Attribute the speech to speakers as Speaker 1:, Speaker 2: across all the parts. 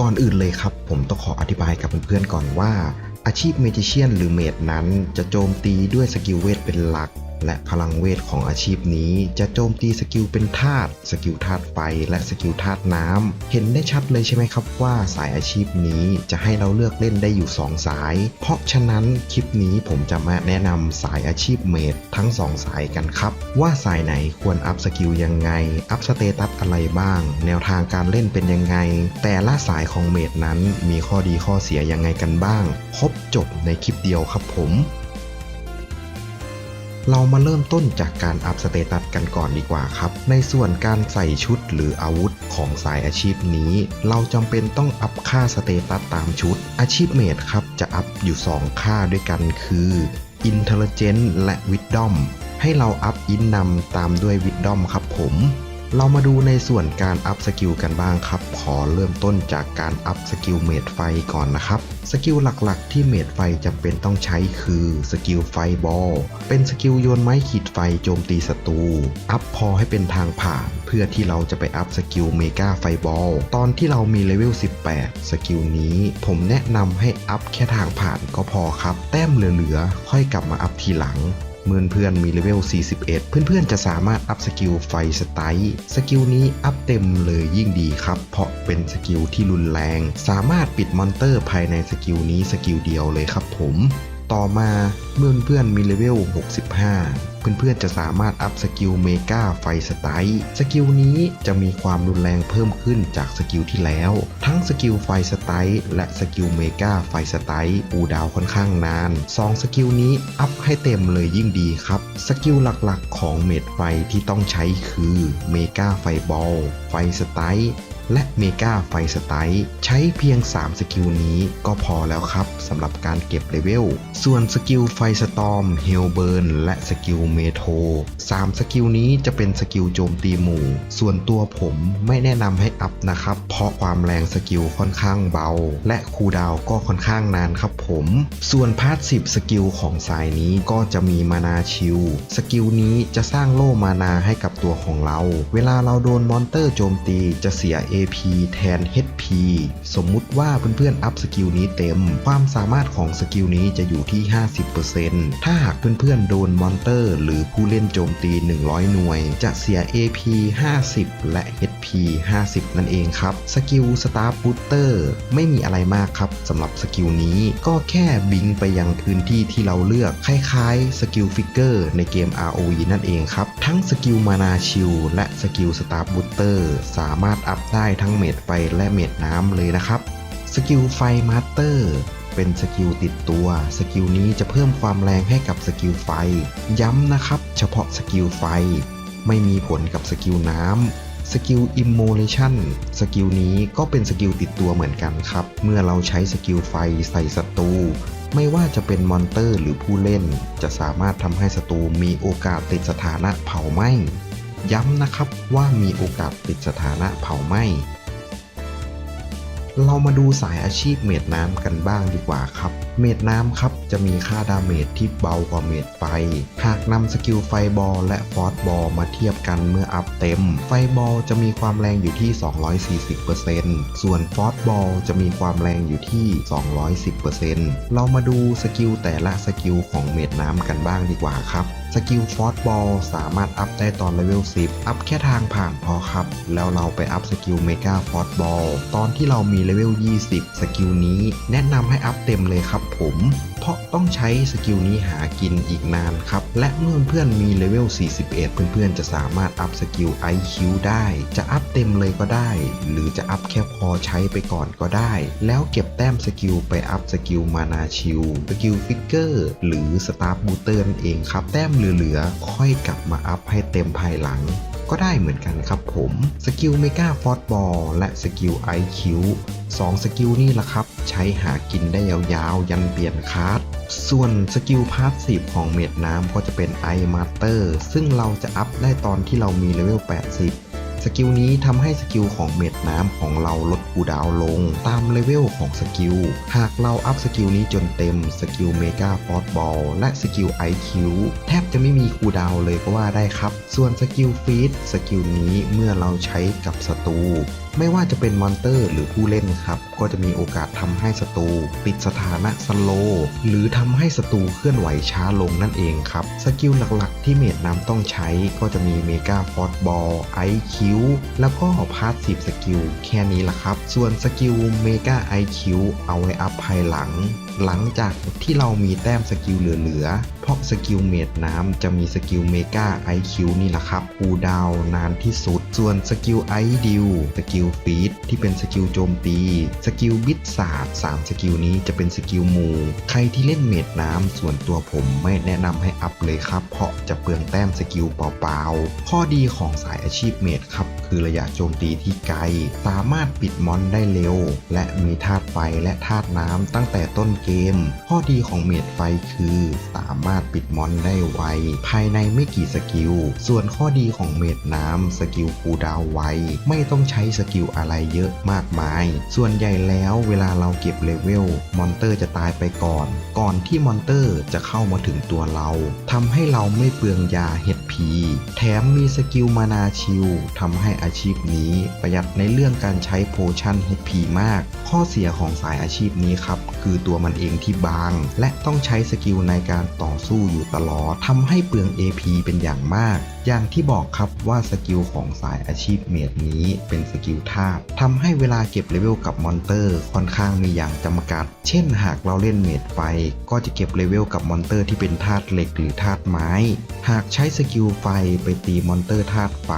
Speaker 1: ก่อนอื่นเลยครับ ผมต้องขออธิบายกับเพื่อนๆก่อนว่า อาชีพเมจิเชียนหรือเมดนั้นจะโจมตีด้วยสกิลเวทเป็นหลักและพลังเวทของอาชีพนี้จะโจมตีสกิลเป็นธาตุสกิลธาตุไฟ และสกิลธาตุน้ำเห็นได้ชัดเลยใช่ไหมครับว่าสายอาชีพนี้จะให้เราเลือกเล่นได้อยู่ 2 สาย เพราะฉะนั้นคลิปนี้ผมจะมาแนะนำสายอาชีพเมดทั้ง 2 สายกันครับ ว่าสายไหนควรอัพสกิลยังไง อัพสเตตัสอะไรบ้าง แนวทางการเล่นเป็นยังไง แต่ละสายของเมดนั้นมีข้อดีข้อเสียยังไงกันบ้าง ครบจบในคลิปเดียวครับผม เรามาเริ่มต้นจากการอัพสเตตัสกันก่อนดีกว่าครับ ในส่วนการใส่ชุดหรืออาวุธของสายอาชีพนี้ เราจำเป็นต้องอัพค่าสเตตัสตามชุด อาชีพเมดครับจะอัพอยู่ 2 ค่าด้วยกันคือ Intelligence และ Wisdom ให้เราอัพอินนำตามด้วย Wisdom ครับผม เรามาดูในส่วนการอัพสกิลกันบ้างครับ ขอเริ่มต้นจากการอัพสกิลเมดไฟก่อนนะครับ สกิลหลักๆ ที่เมดไฟจำเป็นต้องใช้คือสกิลไฟบอล เป็นสกิลโยนไม้ขีดไฟโจมตีศัตรู อัพพอให้เป็นทางผ่าน เพื่อที่เราจะไปอัพสกิลเมกาไฟบอล ตอนที่เรามีเลเวล 18 สกิลนี้ผมแนะนำให้อัพแค่ทางผ่านก็พอครับ แต้มเหลือๆ ค่อยกลับมาอัพทีหลัง เมื่อเพื่อนมีเลเวล 41 เพื่อนๆ จะสามารถอัพสกิลไฟสไตล์สกิลนี้อัพเต็มเลยยิ่งดีครับ เพราะเป็นสกิลที่รุนแรง สามารถปิดมอนเตอร์ภายในสกิลนี้สกิลเดียวเลยครับผม ต่อมาเมื่อเพื่อนมีเลเวล 65 เพื่อนๆจะสามารถอัพสกิลเมกาไฟสไตล์สกิลนี้จะมีความรุนแรงเพิ่มขึ้นจากสกิลที่แล้ว ทั้งสกิลไฟสไตล์และสกิลเมกาไฟสไตล์ปูดาวค่อนข้างนาน 2 สกิลนี้อัพให้เต็มเลยยิ่งดีครับ สกิลหลักๆ ของเมดไฟที่ต้องใช้คือเมกาไฟบอล ไฟสไตล์ และเมกาไฟสไตล์ใช้เพียง 3 สกิลนี้ก็พอแล้วครับสำหรับการเก็บเลเวล ส่วนสกิลไฟสตอมเฮลเบิร์นและสกิลเมโท3สกิลนี้จะเป็นสกิลโจมตีหมู่ ส่วนตัวผมไม่แนะนำให้อัพนะครับ เพราะความแรงสกิลค่อนข้างเบา และคูดาวก็ค่อนข้างนานครับผม ส่วนพาร์ท10สกิลของสายนี้ก็จะมีมานาชิลสกิลนี้จะสร้างโล่มานาให้กับตัวของเรา เวลาเราโดนมอนเตอร์โจมตีจะเสีย AP แทน HP สมมุติว่าเพื่อนๆอัพสกิลนี้เต็ม ความสามารถของสกิลนี้จะอยู่ที่ 50%ถ้าหากเพื่อนๆ โดนมอนเตอร์ หรือผู้เล่นโจมตี 100 หน่วย จะเสีย AP 50 และ HP 50 นั่นเองครับ สกิลสตาร์บูตเตอร์ไม่มีอะไรมากครับสำหรับสกิลนี้ก็แค่บิงไปยังพื้นที่ที่เราเลือกคล้ายๆสกิลฟิกเกอร์ในเกม ROE นั่นเองครับ ทั้งสกิลมานาชิลและสกิลสตาร์บูตเตอร์สามารถอัพได้ได้ทั้งเมดไฟและเมดน้ำเลยนะครับ สกิลไฟมาสเตอร์เป็นสกิลติดตัว สกิลนี้จะเพิ่มความแรงให้กับสกิลไฟ ย้ำนะครับ เฉพาะสกิลไฟ ไม่มีผลกับสกิลน้ำ สกิล Immolation สกิลนี้ก็เป็นสกิลติดตัวเหมือนกันครับ เมื่อเราใช้สกิลไฟใส่ศัตรู ไม่ว่าจะเป็นมอนเตอร์หรือผู้เล่น จะสามารถทำให้ศัตรูมีโอกาสติดสถานะเผาไหม้ ย้ำนะครับว่ามีโอกาสติดสถานะเผาไหม้เรามาดูสายอาชีพเมดน้ำกันบ้างดีกว่าครับ เมดน้ำครับจะมีค่าดาเมจที่เบากว่าเมดไฟ หากนำสกิลไฟบอลและฟอสบอลมาเทียบกันเมื่ออัพเต็ม ไฟบอลจะมีความแรงอยู่ที่ 240%ส่วนฟอสบอลจะมีความแรงอยู่ที่ 210%เรามาดูสกิลแต่ละสกิลของเมดน้ำกันบ้างดีกว่าครับ สกิลฟอสบอลสามารถอัพได้ตอนเลเวล 10 อัพแค่ทางผ่านพอครับ แล้วเราไปอัพสกิลเมกาฟอสบอลตอนที่เรามีเลเวล 20 สกิลนี้ แนะนำให้อัพเต็มเลยครับผม เพราะต้องใช้สกิลนี้หากินอีกนานครับ และเมื่อเพื่อนมีเลเวล 41 เพื่อนๆ จะสามารถอัพสกิล IQ ได้ จะอัพเต็มเลยก็ได้ หรือจะอัพแค่พอใช้ไปก่อนก็ได้ แล้วเก็บแต้มสกิลไปอัพสกิลมานาชิลสกิลฟิกเกอร์หรือสตาร์บูเตอร์นั่นเองครับ แต้มเหลือๆ ค่อยกลับมาอัพให้เต็มภายหลัง ก็ได้เหมือนกันครับผมสกิลเมกาฟอสบอลและสกิล IQ สองสกิลนี่แหละครับ ใช้หากินได้ยาวๆ ยันเปลี่ยนคาร์ดส่วนสกิลพาสซีฟของเม็ดน้ำก็จะเป็น i Master ซึ่งเราจะอัพได้ตอนที่เรามีเลเวล80 สกิลนี้ทำให้สกิลของเม็ดน้ำของเราลดคูดาวลง ตามเลเวลของสกิล หากเราอัพสกิลนี้จนเต็มสกิลเมกาฟอสบอลและสกิล IQ แทบจะไม่มีคูดาวเลยก็ว่าได้ครับ ส่วนสกิลฟีดสกิลนี้เมื่อเราใช้กับศัตรู ไม่ว่าจะเป็นมอนเตอร์หรือผู้เล่นครับ ก็จะมีโอกาสทำให้ศัตรูติดสถานะสโลว์หรือทำให้ศัตรูเคลื่อนไหวช้าลงนั่นเองครับ สกิลหลักๆ ที่เมดน้ำต้องใช้ก็จะมีเมกาฟอสบอลไอคิวแล้วก็พาสซีฟสกิลแค่นี้ละครับ ส่วนสกิลเมกาไอคิวเอาไว้อัพภายหลัง หลังจากที่เรามีแต้มสกิลเหลือๆ เพราะสกิลเมดน้ำจะมีสกิลเมกาไอคิวนี่แหละครับคูดาวน์นานที่สุด ส่วนสกิลไอดิวสกิลฟีดที่เป็นสกิลโจมตี สกิลบิดศาสตร์3สกิลนี้จะเป็นสกิลมู ใครที่เล่นเมดน้ำส่วนตัวผมไม่แนะนำให้อัพเลยครับ เพราะจะเปลืองแต้มสกิลเปล่าๆ ข้อดีของสายอาชีพเมดครับ คือระยะโจมตีที่ไกล สามารถปิดมอนได้เร็ว และมีธาตุไฟและธาตุน้ำตั้งแต่ต้นเกม ข้อดีของเมดไฟคือสามารถปิดมอนได้ไว ภายในไม่กี่สกิล ส่วนข้อดีของเมดน้ำสกิลคูดาวไว ไม่ต้องใช้สกิลอะไรเยอะมากมาย ส่วนใหญ่แล้วเวลาเราเก็บเลเวลมอนเตอร์จะตายไปก่อน ก่อนที่มอนเตอร์จะเข้ามาถึงตัวเราทำให้เราไม่เปลืองยา HP แถมมีสกิลมานาชิลทำให้อาชีพนี้ประหยัดในเรื่องการใช้โพชั่น HP มาก ข้อเสียของสายอาชีพนี้ครับคือตัวมันเองที่บาง และต้องใช้สกิลในการต่อสู้อยู่ตลอดทำให้เปลือง AP เป็นอย่างมาก อย่างที่บอกครับว่าสกิลของสายอาชีพเมดนี้เป็นสกิลธาตุทำให้เวลาเก็บเลเวลกับมอนเตอร์ค่อนข้างมีอย่างจำกัด เช่นหากเราเล่นเมดไฟ ก็จะเก็บเลเวลกับมอนเตอร์ที่เป็นธาตุเหล็กหรือธาตุไม้ หากใช้สกิลไฟไปตีมอนเตอร์ธาตุไฟ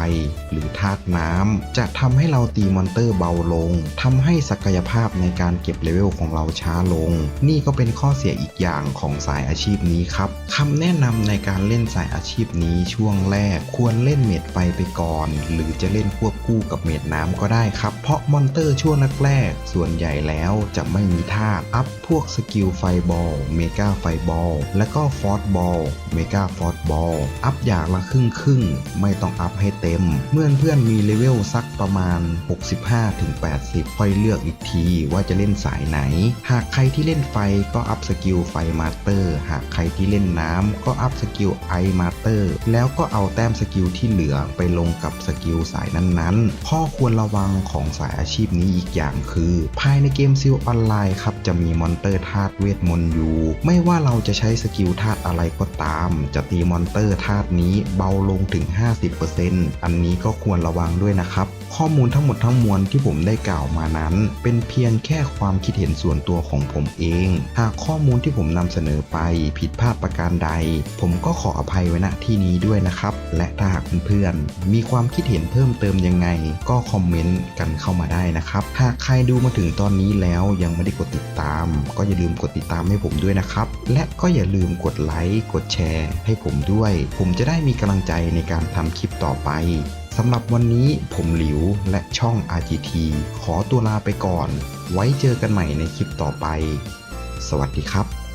Speaker 1: หรือธาตุน้ำจะทำให้เราตีมอนเตอร์เบาลงทำให้ศักยภาพในการเก็บเลเวลของเราช้าลง นี่ก็เป็นข้อเสียอีกอย่างของสายอาชีพนี้ครับคำแนะนำในการเล่นสายอาชีพนี้ช่วงแรกควรเล่นเมดไฟไปก่อน หรือจะเล่นควบคู่กับเมดน้ำก็ได้ครับ เพราะมอนเตอร์ช่วงแรกๆส่วนใหญ่แล้วจะไม่มีธาอัพพวกสกิลไฟบอลเมกาไฟบอลและก็ฟอสบอลเมกาฟอสบอลอัพอย่างละครึ่งครึ่งๆไม่ต้องอัพให้เต็ม เมื่อเพื่อนมีเลเวลสักประมาณ 65-80 ค่อยเลือกอีกทีว่าจะเล่นสายไหน หากใครที่เล่นไฟก็อัพสกิลไฟมาสเตอร์ หากใครที่เล่นน้ำก็อัพสกิลไอมาสเตอร์ แล้วก็เอาแต้มสกิลที่เหลือไปลงกับสกิลสายนั้นๆ ข้อควรระวังของสายอาชีพนี้อีกอย่างคือ ภายในเกมซิลออนไลน์ครับจะมีมอนเตอร์ธาตุเวทมนต์อยู่ ไม่ว่าเราจะใช้สกิลธาตุอะไรก็ตาม จะตีมอนเตอร์ธาตุนี้เบาลงถึง 50%อันนี้ก็ควรระวังด้วยนะครับ ข้อมูลทั้งหมดทั้งมวลที่ผมได้กล่าวมานั้น เป็นเพียงแค่ความคิดเห็นส่วนตัวของผมเอง หากข้อมูลที่ผมนำเสนอไปผิดพลาดประการใด ผมก็ขออภัยไว้ณที่นี้ด้วยนะครับ และถ้าหากเพื่อนๆมีความคิดเห็นเพิ่มเติมยังไง ก็คอมเมนต์กันเข้ามาได้นะครับ หากใครดูมาถึงตอนนี้แล้วยังไม่ได้กดติดตาม ก็อย่าลืมกดติดตามให้ผมด้วยนะครับ และก็อย่าลืมกดไลค์กดแชร์ ให้ผมด้วย ผมจะได้มีกำลังใจในการทำคลิปต่อไป สำหรับวันนี้ผมหลิวและช่อง RGT ขอตัวลาไปก่อน ไว้เจอกันใหม่ในคลิปต่อไป สวัสดีครับ